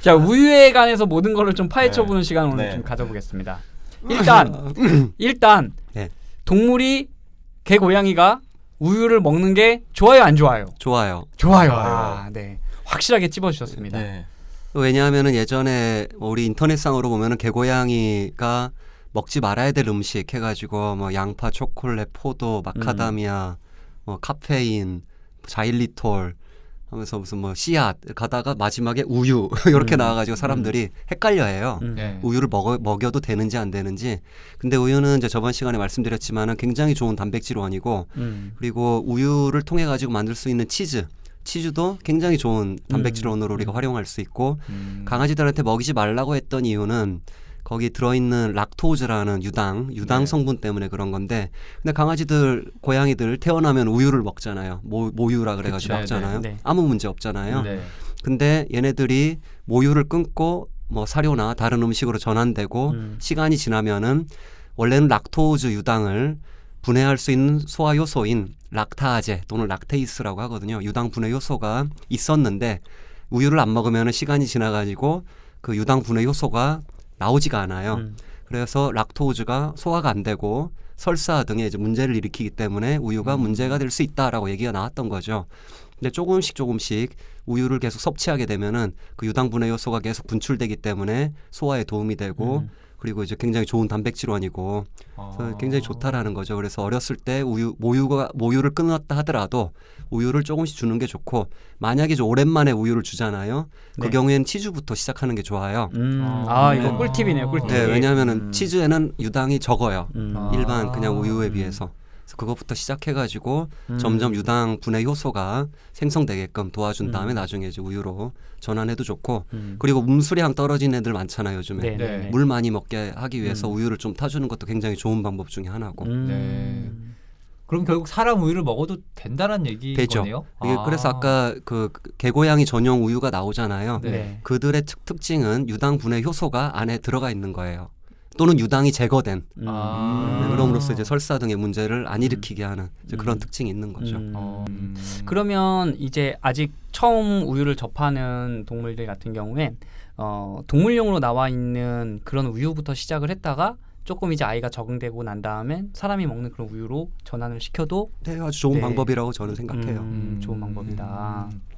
자 우유에 관해서 모든 거를 좀 파헤쳐 보는 시간 오늘 네. 좀 가져보겠습니다. 일단 일단 네. 동물이 개 고양이가 우유를 먹는 게 좋아요 안 좋아요? 좋아요. 좋아요. 아, 네. 확실하게 찝어 주셨습니다. 네. 왜냐하면은 예전에 우리 인터넷상으로 보면은 개고양이가 먹지 말아야 될 음식 해가지고 뭐 양파, 초콜릿, 포도, 마카다미아, 뭐 카페인, 자일리톨 하면서 무슨 뭐 씨앗 가다가 마지막에 우유 이렇게 음. 나와가지고 사람들이 헷갈려해요. 음. 네. 우유를 먹어, 먹여도 되는지 안 되는지. 근데 우유는 이제 저번 시간에 말씀드렸지만은 굉장히 좋은 단백질 원이고 음. 그리고 우유를 통해 가지고 만들 수 있는 치즈. 치즈도 굉장히 좋은 단백질 원으로 우리가 활용할 수 있고 음. 강아지들한테 먹이지 말라고 했던 이유는 거기 들어있는 락토즈라는 유당, 유당 네. 성분 때문에 그런 건데, 근데 강아지들, 고양이들 태어나면 우유를 먹잖아요. 모, 모유라 그래가지고 그쵸. 먹잖아요. 네, 네. 아무 문제 없잖아요. 네. 근데 얘네들이 모유를 끊고 뭐 사료나 다른 음식으로 전환되고 음. 시간이 지나면은 원래는 락토즈 유당을 분해할 수 있는 소화 요소인 락타제 또는 락테이스라고 하거든요. 유당 분해 요소가 있었는데 우유를 안 먹으면 시간이 지나가지고 그 유당 분해 요소가 나오지가 않아요. 음. 그래서 락토즈가 소화가 안 되고 설사 등의 이제 문제를 일으키기 때문에 우유가 음. 문제가 될 수 있다라고 얘기가 나왔던 거죠. 근데 조금씩 조금씩 우유를 계속 섭취하게 되면은 그 유당 분해 요소가 계속 분출되기 때문에 소화에 도움이 되고 음. 그리고 이제 굉장히 좋은 단백질원이고 아. 굉장히 좋다라는 거죠. 그래서 어렸을 때 우유 모유가 모유를 끊었다 하더라도 우유를 조금씩 주는 게 좋고 만약에 좀 오랜만에 우유를 주잖아요. 그 네. 경우에는 치즈부터 시작하는 게 좋아요. 음. 아, 아 이거 네. 꿀팁이네요. 꿀팁. 네, 왜냐하면은 음. 치즈에는 유당이 적어요. 음. 아. 일반 그냥 우유에 음. 비해서. 그래서 그것부터 시작해가지고 음. 점점 유당 분해 효소가 생성되게끔 도와준 다음에 음. 나중에 이제 우유로 전환해도 좋고 음. 그리고 음수량 떨어진 애들 많잖아요 요즘에 네, 네, 네. 네. 물 많이 먹게 하기 위해서 음. 우유를 좀 타주는 것도 굉장히 좋은 방법 중에 하나고 음. 그럼 결국 사람 우유를 먹어도 된다는 얘기인 되죠. 거네요. 이게 아. 그래서 아까 그 개고양이 전용 우유가 나오잖아요. 네. 네. 그들의 특, 특징은 유당 분해 효소가 안에 들어가 있는 거예요. 또는 유당이 제거된 음. 아. 네, 그럼으로써 이제 설사 등의 문제를 안 일으키게 하는 이제 그런 음. 특징이 있는 거죠. 음. 어, 음. 그러면 이제 아직 처음 우유를 접하는 동물들 같은 경우엔 어, 동물용으로 나와 있는 그런 우유부터 시작을 했다가 조금 이제 아이가 적응되고 난 다음엔 사람이 먹는 그런 우유로 전환을 시켜도 네, 아주 좋은 네. 방법이라고 저는 생각해요. 음, 좋은 방법이다. 음.